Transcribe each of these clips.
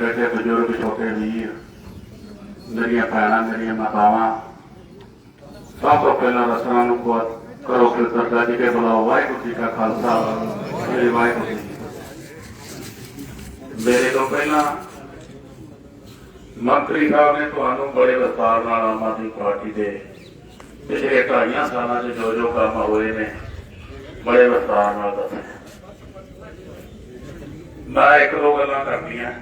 ਬੈਠੇ ਬਜ਼ੁਰਗ ਛੋਟੇ ਵੀਰ, ਮੇਰੀਆਂ ਭੈਣਾਂ, ਮੇਰੀਆਂ ਮਾਤਾਵਾਂ ਸਭ ਤੋਂ ਪਹਿਲਾਂ ਰਸਨਾ ਨੂੰ ਕੋ ਕਰੋ ਕਿਰਤਰਤਾ ਜੀ ਕੇ ਬੁਲਾਓ। ਵਾਹਿਗੁਰੂ ਜੀ ਕਾ ਖਾਲਸਾ। ਸ੍ਰੀ ਵਾਹਿਗੁਰੂ ਜੀ ਮੇਰੇ ਤੋਂ ਪਹਿਲਾਂ ਮੰਤਰੀ ਸਾਹਿਬ ਨੇ ਤੁਹਾਨੂੰ ਬੜੇ ਵਿਸਤਾਰ ਨਾਲ ਆਮ ਆਦਮੀ ਪਾਰਟੀ ਦੇ ਪਿਛਲੇ ਢਾਈਆਂ ਸਾਲਾਂ 'ਚ ਜੋ ਜੋ ਕੰਮ ਹੋਏ ਨੇ, ਬੜੇ ਵਿਸਤਾਰ ਨਾਲ ਦੱਸਿਆ ਮੈਂ ਇੱਕ ਦੋ ਗੱਲਾਂ ਕਰਨੀਆਂ।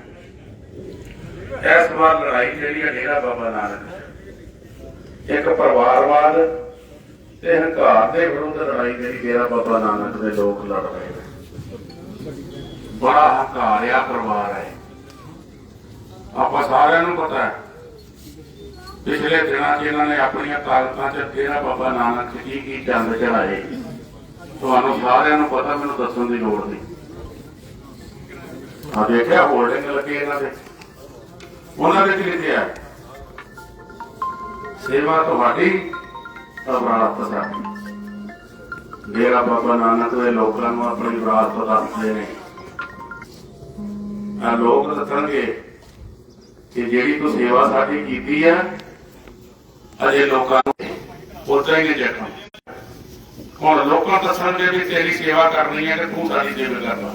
ਇਸ ਵਾਰ ਲੜਾਈ ਜਿਹੜੀ ਹੈ ਡੇਰਾ ਬਾਬਾ ਨਾਨਕ ਇੱਕ ਪਰਿਵਾਰਵਾਦ ਤੇ ਹੰਕਾਰ ਦੇ ਵਿਰੁੱਧ ਲੜਾਈ ਜਿਹੜੀ ਡੇਰਾ ਬਾਬਾ ਨਾਨਕ ਦੇ ਲੋਕ ਲੜ ਰਹੇ ਨੇ। ਬੜਾ ਹੰਕਾਰਿਆ ਪਰਿਵਾਰ ਹੈ ਆਪਾਂ ਸਾਰਿਆਂ ਨੂੰ ਪਤਾ ਹੈ, ਪਿਛਲੇ ਦਿਨਾਂ 'ਚ ਇਹਨਾਂ ਨੇ ਆਪਣੀਆਂ ਤਾਕਤਾਂ 'ਚ ਡੇਰਾ ਬਾਬਾ ਨਾਨਕ 'ਚ ਕੀ ਕੀ ਚੰਦ ਚੜਾਏ ਤੁਹਾਨੂੰ ਸਾਰਿਆਂ ਨੂੰ ਪਤਾ, ਮੈਨੂੰ ਦੱਸਣ ਦੀ ਲੋੜ ਨਹੀਂ। ਆ ਦੇਖਿਆ ਹੋਲਡਿੰਗ ਲੱਗੇ ਇਹਨਾਂ ਦੇ। ਉਹਨਾਂ ਦੇ ਲਿਖਿਆ ਸੇਵਾ ਤੁਹਾਡੀ ਅਵਰਾਤ ਸਾਡੀ ਡੇਰਾ ਬਾਬਾ ਨਾਨਕ ਦੇ ਲੋਕਾਂ ਨੂੰ ਆਪਣੀ ਵਿਰਾਸਤ ਦੱਸਦੇ ਨੇ। ਆ ਲੋਕ ਦੱਸਣਗੇ ਕਿ ਜਿਹੜੀ ਤੂੰ ਸੇਵਾ ਸਾਡੀ ਕੀਤੀ ਹੈ ਅਜੇ ਲੋਕਾਂ ਨੂੰ ਉਦਾਂ ਹੀ ਨਹੀਂ ਹੁਣ ਲੋਕਾਂ ਦੱਸਣਗੇ ਵੀ ਤੇਰੀ ਸੇਵਾ ਕਰਨੀ ਹੈ ਤੇ ਤੂੰ ਸਾਡੀ ਸੇਵਾ ਕਰਨਾ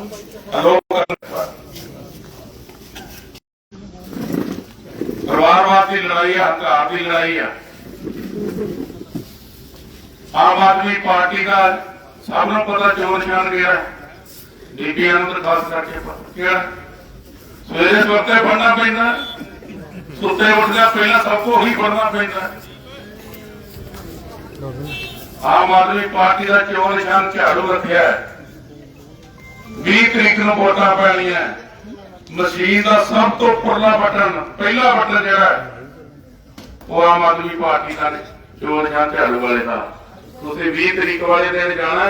ਆ ਲੋਕ ਪਰਿਵਾਰਵਾਦ ਦੀ ਲੜਾਈ ਆ ਹੰਕਾਰ ਦੀ ਲੜਾਈ ਆ। ਆਮ ਆਦਮੀ ਪਾਰਟੀ ਦਾ ਸਭ ਨੂੰ ਪਤਾ ਚੋਣ ਨਿਸ਼ਾਨ ਕਿਹੜਾ ਹੈ। ਬੀਬੀਆਂ ਨੂੰ ਤਾਂ ਖਾਸ ਕਰਕੇ ਕਿਹੜਾ ਸਵੇਰੇ ਸੁੱਤੇ ਪੜਨਾ ਪੈਂਦਾ ਸੁੱਤੇ ਉੱਠਦਿਆਂ ਪਹਿਲਾਂ ਸਭ ਤੋਂ ਉਹੀ ਪੜਨਾ ਪੈਂਦਾ ਆਮ ਆਦਮੀ ਪਾਰਟੀ ਦਾ ਚੋਣ ਨਿਸ਼ਾਨ ਝਾੜੂ ਰੱਖਿਆ ਹੈ। 20 ਤਰੀਕ ਨੂੰ ਵੋਟਾਂ ਪੈਣੀਆਂ ਮਸ਼ੀਨ ਦਾ ਸਭ ਤੋਂ ਉੱਪਰਲਾ ਬਟਨ ਪਹਿਲਾ ਬਟਨ ਜਿਹੜਾ ਹੈ, ਉਹ ਆਮ ਆਦਮੀ ਪਾਰਟੀ ਦਾ ਨੇ ਚੋਣ ਨਿਸ਼ਾਨ ਝਾੜੂ ਵਾਲੇ ਦਾ। ਤੁਸੀਂ 20 ਤਰੀਕ ਵਾਲੇ ਦਿਨ ਜਾਣਾ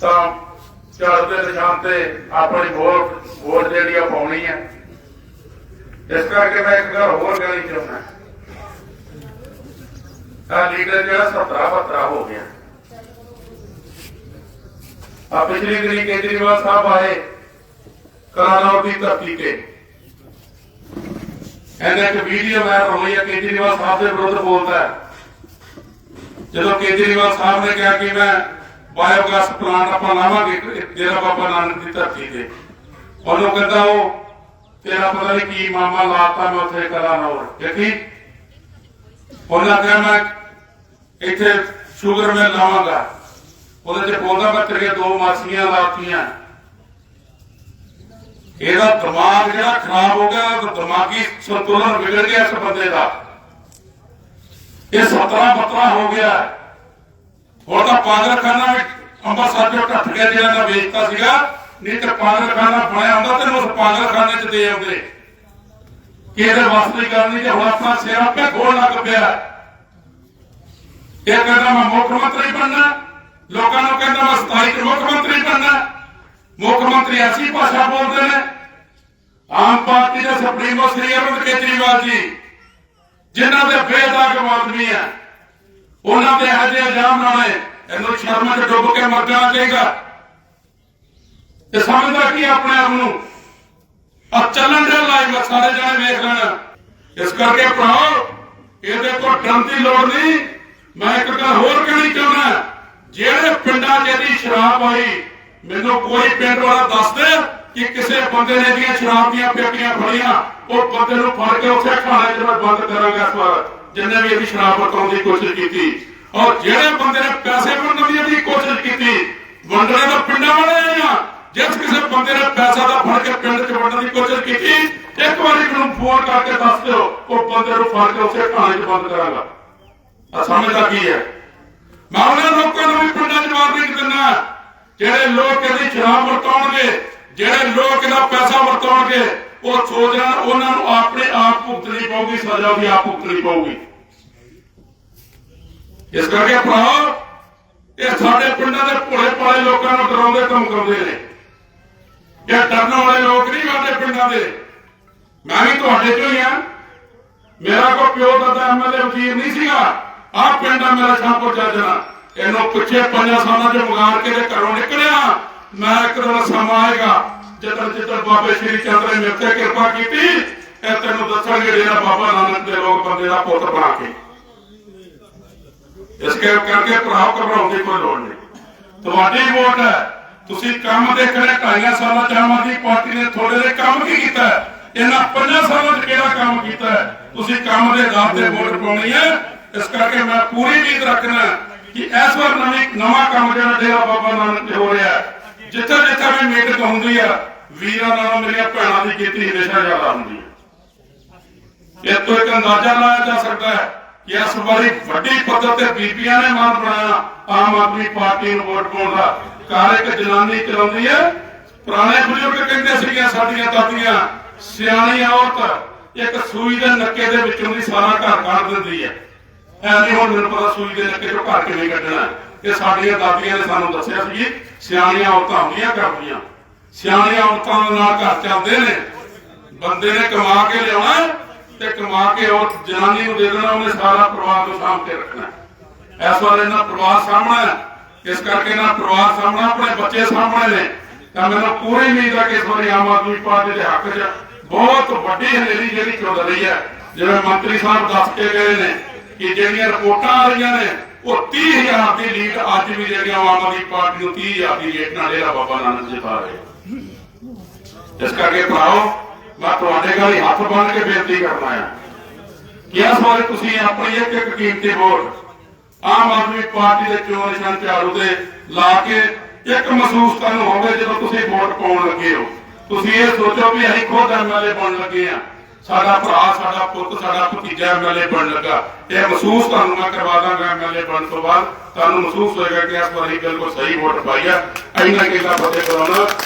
ਤਾਂ ਝਾੜੂ ਦੇ ਨਿਸ਼ਾਨ ਤੇ ਆਪਣੀ ਵੋਟ ਵੋਟ ਜਿਹੜੀ ਆ ਪਾਉਣੀ ਹੈ। ਇਸ ਕਰਕੇ ਮੈਂ ਇੱਕ ਗੱਲ ਹੋਰ ਗੱਲ ਚਾਹੁੰਦਾ ਆ ਲੀਡਰ ਜਿਹੜਾ ਸਤਰਾ ਬਤਰਾ ਹੋ ਗਿਆ। ਆ ਪਿਛਲੀ ਦਿਨੀ ਕੇਜਰੀਵਾਲ ਸਾਹਿਬ ਆਏ। ਕਰਾਨੌਰ ਦੀ ਧਰਤੀ ਤੇ। ਇਹਨੇ ਇੱਕ ਵੀਡੀਓ ਵਾਇਰਲ ਹੋਈ ਹੈ, ਕੇਜਰੀਵਾਲ ਸਾਹਿਬ ਦੇ ਵਿਰੁੱਧ ਬੋਲਦਾ ਜਦੋਂ ਕੇਜਰੀਵਾਲ ਸਾਹਿਬ ਨੇ ਕਿਹਾ ਕਿ ਮੈਂ ਬਾਇਓਗੈਸ ਪਲਾਂਟ ਆਪਾਂ ਲਾਵਾਂਗੇ ਡੇਰਾ ਬਾਬਾ ਨਾਨਕ ਦੀ ਧਰਤੀ ਤੇ। ਉਹਨੂੰ ਕਹਿੰਦਾ, ਉਹ ਤੇਰਾ ਪਤਾ ਨਹੀਂ ਕੀ ਮਾਮਾ ਲਾਤਾ ਮੈਂ ਉੱਥੇ ਕਰਾਨੌਰ ਦੇਖੀ? ਉਹਨਾਂ ਕਿਹਾ, ਮੈਂ ਇੱਥੇ ਸ਼ੂਗਰ ਮਿਲ ਲਾਵਾਂਗਾ। ਉਹਦੇ ਚ ਬੋਲਦਾ, ਮੈਂ ਤੇਰੀਆਂ ਦੋ ਮਾਸੀਆਂ ਲਾਤੀਆਂ। ਇਹਦਾ ਦਿਮਾਗ ਜਿਹੜਾ ਖਰਾਬ ਹੋ ਗਿਆ, ਉਹਦਾ ਦਿਮਾਗੀ ਸੰਤੁਲਨ ਵਿਗੜ ਗਿਆ ਇਸ ਬੰਦੇ ਦਾ। ਇਹ ਸਤਰਾ ਬਤਰਾ ਹੋ ਗਿਆ। ਹੁਣ ਤਾਂ ਪਾਗਲਖਾਨਾ ਵਿੱਚ ਅੰਮ੍ਰਿਤਸਰ ਚੋਂ ਟੱਟ ਗਿਆ ਜਿਹੜਾ ਦਾ ਵੇਚਤਾ ਸੀਗਾ, ਨਹੀਂ ਤੇ ਪਾਗਲਖਾਨਾ ਬਣਿਆ ਹੁੰਦਾ ਤੇ ਉਸ ਪਾਗਲਖਾਨੇ 'ਚ ਦੇ ਆਉਂਦੇ। ਕਿ ਇਹਦੇ ਵਾਸਤੇ ਦੀ ਗੱਲ ਨਹੀਂ ਕਿ ਹੁਣ ਆਪਣਾ ਸਿਰ ਆਪੇ ਖੋਲ ਲੱਗ ਪਿਆ। ਇਹ ਕਹਿੰਦਾ ਮੈਂ ਮੁੱਖ ਮੰਤਰੀ ਬਣਨਾ, ਲੋਕਾਂ ਨੂੰ ਕਹਿੰਦਾ ਮੈਂ ਸਥਾਈ ਮੁੱਖ ਮੰਤਰੀ ਬਣਨਾ। ਮੁੱਖ ਮੰਤਰੀ ਐਸੀ ਭਾਸ਼ਾ ਬੋਲਦੇ ਨੇ। ਆਮ ਪਾਰਟੀ ਦੇ ਸੁਪਰੀਮੋ ਸ੍ਰੀ ਅਰਵਿੰਦ ਕੇਜਰੀਵਾਲ ਜੀ, ਜਿਨ੍ਹਾਂ ਦੇ ਬੇਦਾਗ ਆਦਮੀ ਆ ਉਹਨਾਂ ਦੇ ਹਜੇ ਇਲਜ਼ਾਮ ਲਾਉਣੇ, ਇਹਨੂੰ ਸ਼ਰਮ ਚ ਡੁੱਬ ਕੇ ਮਰ ਜਾਣਾ ਚਾਹੀਦਾ। ਇਹ ਸਮਝਦਾ ਕੀ ਆਪਣੇ ਆਪ ਨੂੰ ਆ ਚੱਲਣ ਦੇ ਲਾਈਵ ਸਾਰੇ ਜਣੇ ਵੇਖ ਲੈਣ। ਇਸ ਕਰਕੇ ਭਰਾਓ, ਇਹਦੇ ਤੋਂ ਡਰਨ ਦੀ ਲੋੜ ਨਹੀਂ। ਮੈਂ ਇੱਕ ਗੱਲ ਹੋਰ ਕਹਿਣੀ ਚਾਹੁੰਦਾ, ਜਿਹੜੇ ਪਿੰਡਾਂ 'ਚ ਇਹਦੀ ਸ਼ਰਾਬ ਆਈ ਮੈਨੂੰ ਕੋਈ ਪਿੰਡ ਵਾਲਾ ਦੱਸ ਦੇ ਕਿ ਕਿਸੇ ਬੰਦੇ ਨੇ ਦੀਆਂ ਸ਼ਰਾਬ ਦੀਆਂ ਪੇਟੀਆਂ ਫੜੀਆਂ, ਉਹ ਬੰਦੇ ਨੂੰ ਫੜ ਕੇ ਉੱਥੇ ਖਾਣੇ 'ਚ ਬੰਦ ਕਰਾਂਗਾ ਇਸ ਵਾਰ। ਜਿੰਨੇ ਵੀ ਇਹਦੀ ਸ਼ਰਾਬ ਵਰਤਣ ਦੀ ਕੋਸ਼ਿਸ਼ ਕੀਤੀ। ਔਰ ਜਿਹੜੇ ਬੰਦੇ ਨੇ ਪੈਸੇ ਵੰਡਣ ਦੀ ਕੋਸ਼ਿਸ਼ ਕੀਤੀ, ਵੰਡਣੇ ਤਾਂ ਪਿੰਡਾਂ ਵਾਲੇ ਆ। ਜਿਸ ਕਿਸੇ ਬੰਦੇ ਨੇ ਪੈਸਾ ਦਾ ਫੜ ਕੇ ਪਿੰਡ 'ਚ ਵੰਡਣ ਦੀ ਕੋਸ਼ਿਸ਼ ਕੀਤੀ, ਇੱਕ ਵਾਰੀ ਮੈਨੂੰ ਫੋਨ ਕਰਕੇ ਦੱਸ ਦਿਓ, ਉਹ ਬੰਦੇ ਨੂੰ ਫੜ ਕੇ ਉੱਥੇ ਖਾਣੇ 'ਚ ਬੰਦ ਕਰਾਂਗਾ। ਆ ਸਮਝਦਾ ਕੀ ਹੈ? ਮੈਂ ਉਹਨਾਂ ਲੋਕਾਂ ਨੂੰ ਵੀ ਪਿੰਡਾਂ 'ਚ ਵਾਰਨਿੰਗ ਦਿੰਦਾ। ਜਿਹੜੇ ਲੋਕ ਇਹਦੀ ਸ਼ਰਾਬ ਵਰਤਾਉਣਗੇ, ਜਿਹੜੇ ਲੋਕ ਇਹਦਾ ਪੈਸਾ ਵਰਤਾਉਣਗੇ, ਉਹ ਸੋਚਣ ਉਹਨਾਂ ਨੂੰ ਆਪਣੇ ਆਪ ਭੁਗਤਣੀ ਪਊਗੀ, ਸਜ਼ਾ ਵੀ ਆਪ ਭੁਗਤਣੀ ਪਊਗੀ। ਇਸ ਕਰਕੇ ਭਰਾ ਇਹ ਸਾਡੇ ਪਿੰਡਾਂ ਦੇ ਭੋਲੇ ਭਾਲੇ ਲੋਕਾਂ ਨੂੰ ਡਰਾਉਂਦੇ ਧਮਕਾਉਂਦੇ ਨੇ। ਇਹ ਡਰਨ ਵਾਲੇ ਲੋਕ ਨਹੀਂ ਸਾਡੇ ਪਿੰਡਾਂ ਦੇ, ਮੈਂ ਵੀ ਤੁਹਾਡੇ ਚੋਂ ਹੀ ਆ। ਮੇਰਾ ਕੋ ਪਿਓ ਦਾਦਾ ਐਮਐਲਏ ਵਜ਼ੀਰ ਨਹੀਂ ਸੀਗਾ। ਆਹ ਪਿੰਡ ਆ ਮੇਰਾ ਸ਼ਾਹਪੁਰ ਜਾਜਣਾ ਇਹਨੂੰ ਪਿੱਛੇ ਪੰਜਾਂ ਸਾਲਾਂ ਚ ਮੁਗਾਰ ਕੇ ਦੇ ਘਰੋਂ ਨਿਕਲਿਆ। ਮੈਂ ਇੱਕ ਸਮਾਂ ਆਏਗਾ। ਜਦੋਂ ਜਦੋਂ ਬਾਬੇ ਸ਼੍ਰੀ ਚੰਦ ਨੇ ਮੇਰੇ ਕਿਰਪਾ ਕੀਤੀ, ਇਹ ਤੈਨੂੰ ਦੱਸਾਂਗੇ ਜਿਹੜਾ ਬਾਬਾ ਨਾਨਕ ਦੇ ਲੋਕ ਬੰਦੇ ਦਾ ਪੁੱਤ ਬਣਾ ਕੇ। ਇਸ ਕਰਕੇ ਭਰਾਓ ਘਬਰਾਉਣ ਦੀ ਕੋਈ ਲੋੜ ਨਹੀਂ। ਤੁਹਾਡੀ ਵੋਟ ਹੈ। ਤੁਸੀਂ ਕੰਮ ਦੇਖਣੇ ਢਾਈਆਂ ਸਾਲਾਂ ਚ ਆਮ ਆਦਮੀ ਪਾਰਟੀ ਨੇ ਥੋੜੇ ਲਈ ਕੰਮ ਕੀ ਕੀਤਾ ਇਹਨਾਂ ਪੰਜਾਂ ਸਾਲਾਂ ਚ ਕਿਹੜਾ ਕੰਮ ਕੀਤਾ ਤੁਸੀਂ ਕੰਮ ਦੇ ਆਧਾਰ ਤੇ ਵੋਟ ਪਾਉਣੀ ਹੈ। ਇਸ ਕਰਕੇ ਮੈਂ ਪੂਰੀ ਉਮੀਦ ਰੱਖਣਾ ਕਿ ਇਸ ਵਾਰ ਨਵੀਂ ਨਵਾਂ ਕੰਮ ਜਿਹੜਾ ਡੇਰਾ ਬਾਬਾ ਨਾਨਕ ਹੋ ਰਿਹਾ ਜਿੱਥੇ ਜਿੱਥੇ ਵੀ ਮੀਟਿੰਗ ਹੁੰਦੀ ਆ, ਵੀਰਾਂ ਨਾਲੋਂ ਮੇਰੀਆਂ ਭੈਣਾਂ ਦੀ ਕੀਤੀ ਹਮੇਸ਼ਾ ਜ਼ਿਆਦਾ ਹੁੰਦੀ ਹੈ। ਇਹ ਤੋਂ ਇੱਕ ਅੰਦਾਜ਼ਾ ਲਾਇਆ ਜਾ ਸਕਦਾ ਹੈ ਕਿ ਇਸ ਵਾਰੀ ਵੱਡੀ ਪੱਧਰ ਤੇ ਬੀਬੀਆਂ ਨੇ ਮਾਨ ਬਣਾਇਆ, ਆਮ ਆਦਮੀ ਪਾਰਟੀ ਨੂੰ ਵੋਟ ਪਾਉਣ ਦਾ। ਕਾਰ ਇੱਕ ਜਨਾਨੀ ਚਲਾਉਂਦੀ ਹੈ, ਪੁਰਾਣੇ ਬਜ਼ੁਰਗ ਕਹਿੰਦੇ ਸੀਗੇ ਸਾਡੀਆਂ ਦਾਦੀਆਂ, ਸਿਆਣੀ ਔਰਤ ਇੱਕ ਸੂਈ ਦੇ ਨੱਕੇ ਦੇ ਵਿੱਚੋਂ ਦੀ ਸਾਰਾ ਘਰ ਕੱਢ ਦਿੰਦੀ ਹੈ। ਐ ਨਹੀਂ ਹੁਣ ਮੈਨੂੰ ਪਤਾ ਸੂਈ ਦੇ ਨੱਕੇ ਚੋਂ ਘਰ ਕਿਵੇਂ ਕੱਢਣਾ। ਇਹ ਸਾਡੀਆਂ ਦਾਦੀਆਂ ਨੇ ਸਾਨੂੰ ਦੱਸਿਆ ਸੀ ਸਿਆਣੀਆਂ ਔਰਤਾਂ ਹੁੰਦੀਆਂ ਕਰਦੀਆਂ। ਸਿਆਣੀਆਂ ਔਰਤਾਂ ਦੇ ਨਾਲ ਘਰ ਚੱਲਦੇ ਨੇ। ਬੰਦੇ ਨੇ ਕਮਾ ਕੇ ਲਿਆਉਣਾ ਤੇ ਕਮਾ ਕੇ ਉਹ ਜਨਾਨੀ ਨੂੰ ਦੇ ਦੇਣਾ, ਉਹਨੇ ਸਾਰਾ ਪਰਿਵਾਰ ਨੂੰ ਸਾਂਭ ਕੇ ਰੱਖਣਾ। ਇਸ ਵਾਰ ਇਹਨਾਂ ਪਰਿਵਾਰ ਸਾਹਮਣਾ ਇਸ ਕਰਕੇ ਇਹਨਾਂ ਪਰਿਵਾਰ ਸਾਹਮਣਾ ਆਪਣੇ ਬੱਚੇ ਸਾਹਮਣੇ ਨੇ। ਤਾਂ ਮੈਨੂੰ ਪੂਰੀ ਉਮੀਦ ਹੈ ਕਿ ਇਸ ਵਾਰੀ ਆਮ ਆਦਮੀ ਪਾਰਟੀ ਦੇ ਹੱਕ 'ਚ ਬਹੁਤ ਵੱਡੀ ਹਨੇਰੀ ਜਿਹੜੀ ਚੱਲ ਰਹੀ ਹੈ। ਜਿਵੇਂ ਮੰਤਰੀ ਸਾਹਿਬ ਦੱਸ ਕੇ ਗਏ ਨੇ ਕਿ ਜਿਹੜੀਆਂ ਰਿਪੋਰਟਾਂ ਆ ਰਹੀਆਂ ਨੇ, ਉਹ 30000 ਦੀ ਲੀਡ ਅੱਜ ਵੀ ਜਿਹੜੀਆਂ ਆਮ ਆਦਮੀ ਪਾਰਟੀ ਨੂੰ 30000 ਦੀ ਲੀਡ ਨਾਲ ਡੇਰਾ ਬਾਬਾ ਨਾਨਕ ਜਿਤਾ ਰਹੇ ਇਸ ਕਰਕੇ ਭਰਾਓ, ਮੈਂ ਤੁਹਾਡੇ ਗਾਲੀ ਹੱਥ ਬੰਨ ਕੇ ਬੇਨਤੀ ਕਰਨਾ ਹਾਂ ਕਿ ਇਸ ਵਾਰ ਤੁਸੀਂ ਆਪਣੀ ਇੱਕ ਇੱਕ ਕੀਮਤੀ ਵੋਟ ਆਮ ਆਦਮੀ ਪਾਰਟੀ ਦੇ ਚੋਣ ਨਿਸ਼ਾਨ ਝਾੜੂ ਤੇ ਲਾ ਕੇ ਇੱਕ ਮਹਿਸੂਸ ਤੁਹਾਨੂੰ ਹੋਵੇ ਜਦੋਂ ਤੁਸੀਂ ਵੋਟ ਪਾਉਣ ਲੱਗੇ ਹੋ। ਤੁਸੀਂ ਇਹ ਸੋਚੋ ਵੀ ਅਸੀਂ ਖੁਦ ਐਮਐਲਏ ਬਣ ਲੱਗੇ ਆ। ਸਾਡਾ ਭਰਾ, ਸਾਡਾ ਪੁੱਤ, ਸਾਡਾ ਭਤੀਜਾ ਐਮਐਲਏ ਬਣ ਲੱਗਾ। ਇਹ ਮਹਿਸੂਸ ਤੁਹਾਨੂੰ ਮੈਂ ਕਰਵਾ ਦਾਂਗਾ ਐਮਐਲਏ ਬਣ ਤੋਂ ਬਾਅਦ। ਤੁਹਾਨੂੰ ਮਹਿਸੂਸ ਹੋਏਗਾ ਕਿ ਇਸ ਵਾਰੀ ਬਿਲਕੁਲ ਸਹੀ ਵੋਟ ਪਾਈ ਆ। ਇੰਨਾ ਕਿਲਾ ਫਤਿਹ ਕਰਾਉਣਾ।